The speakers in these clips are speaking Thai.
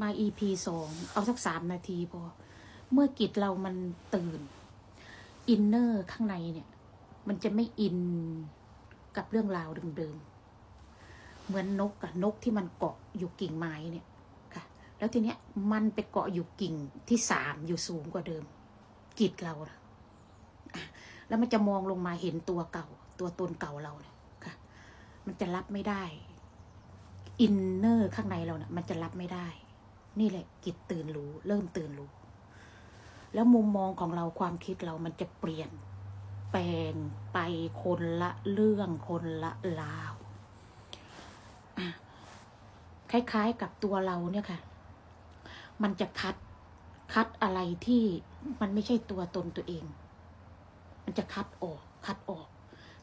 มา EP สองเอาสักสามนาทีพอ เมื่อกิจเรามันตื่น อินเนอร์ข้างในเนี่ย มันจะไม่อินกับเรื่องราวเดิมๆ เหมือนนกอะนกที่มันเกาะอยู่กิ่งไม้เนี่ยค่ะ แล้วทีเนี้ยมันไปเกาะอยู่กิ่งที่สามอยู่สูงกว่าเดิมจิตเรานะแล้วมันจะมองลงมาเห็นตัวเก่า ตัวตนเก่าเราเนี่ยค่ะ มันจะรับไม่ได้ อินเนอร์ข้างในเราเนะ่ะมันจะรับไม่ได้ นี่แหละจิตตื่นรู้ เริ่มตื่นรู้ แล้วมุมมองของเราความคิดเรามันจะเปลี่ยน แปลงไปคนละเรื่องคนละราวคล้ายๆกับตัวเราเนี่ยค่ะ มันจะคัดคัดอะไรที่มันไม่ใช่ตัวตนตัวเอง มันจะคัดออก คัดออก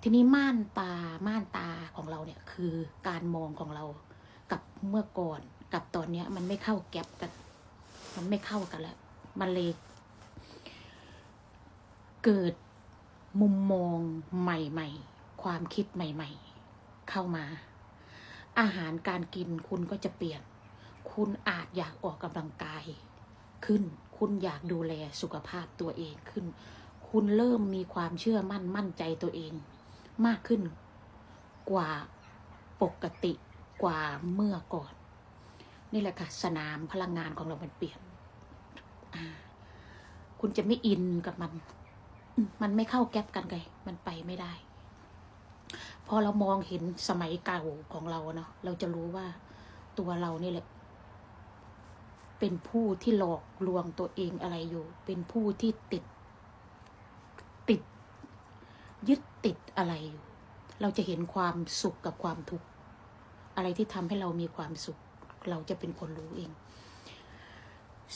ทีนี้ม่านตาม่านตาของเราเนี่ย คือการมองของเรากับเมื่อก่อน กับตอนเนี้ย มันไม่เข้าแก็บกัน มันไม่เข้ากันแล้ว มันเลยเกิดมุมมองใหม่ๆ ความคิดใหม่ๆ เข้ามา อาหารการกินคุณก็จะเปลี่ยน คุณอาจอยากออกกำลังกายขึ้น คุณอยากดูแลสุขภาพตัวเองขึ้น คุณเริ่มมีความเชื่อมั่นมั่นใจตัวเอง มากขึ้นกว่าปกติกว่าเมื่อก่อน นี่แหละค่ะสนามพลังงานของเรามันเปลี่ยนคุณจะไม่อินกับมัน มันไม่เข้าแก๊ปกันไงมันไปไม่ได้ พอเรามองเห็นสมัยเก่าของเราเนาะเราจะรู้ว่าตัวเรานี่แหละ เป็นผู้ที่หลอกลวงตัวเองอะไรอยู่ เป็นผู้ที่ติด ติด ยึดติดอะไรอยู่ เราจะเห็นความสุขกับความทุกข์อะไรที่ทำให้เรามีความสุข เราจะเป็นคนรู้เอง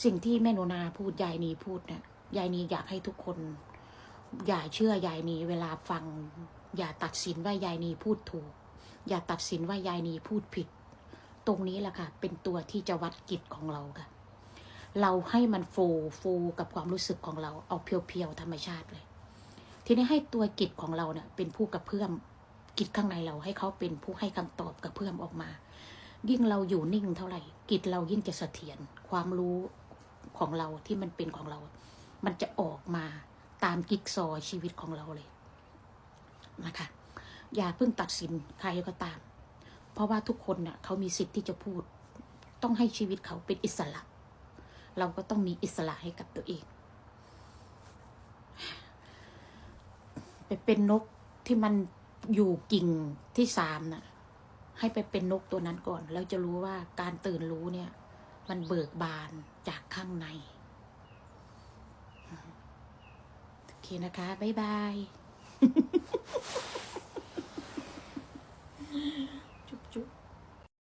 สิ่งที่แม่โนนาพูดยายนีพูดเนะี่ยยายนีอยากให้ทุกคน อย่าเชื่อยายนีเวลาฟัง อย่าตัดสินว่ายายนีพูดถูก อย่าตัดสินว่ายายนีพูดผิด ตรงนี้แหละค่ะ เป็นตัวที่จะวัดกิจของเราค่ะ เราให้มันโฟโฟกับความรู้สึกของเราเอาเพียวๆธรรมชาติเลย ทีนี้ให้ตัวกิจของเราเนี่ยเป็นผู้กระเพื่อมกิจข้างในเราให้เขาเป็นผู้ให้คำตอบกระเพื่อมออกมา ยิ่งเราอยู่นิ่งเท่าไหร่กิจเรายิ่งจะเสถียรความรู้ของเราที่มันเป็นของเรา มันจะออกมาตามกิกซอชีวิตของเราเลยนะคะอย่าเพิ่งตัดสินใครก็ตาม เพราะว่าทุกคนเน่ะเขามีสิทธิ์ที่จะพูด ต้องให้ชีวิตเขาเป็นอิสระ เราก็ต้องมีอิสระให้กับตัวเอง ไปเป็นนกที่มันอยู่กิ่งที่สามน่ะ ให้ไปเป็นนกตัวนั้นก่อน แล้วจะรู้ว่าการตื่นรู้เนี่ย มันเบิกบานจากข้างใน โอเคนะคะ บ๊ายบาย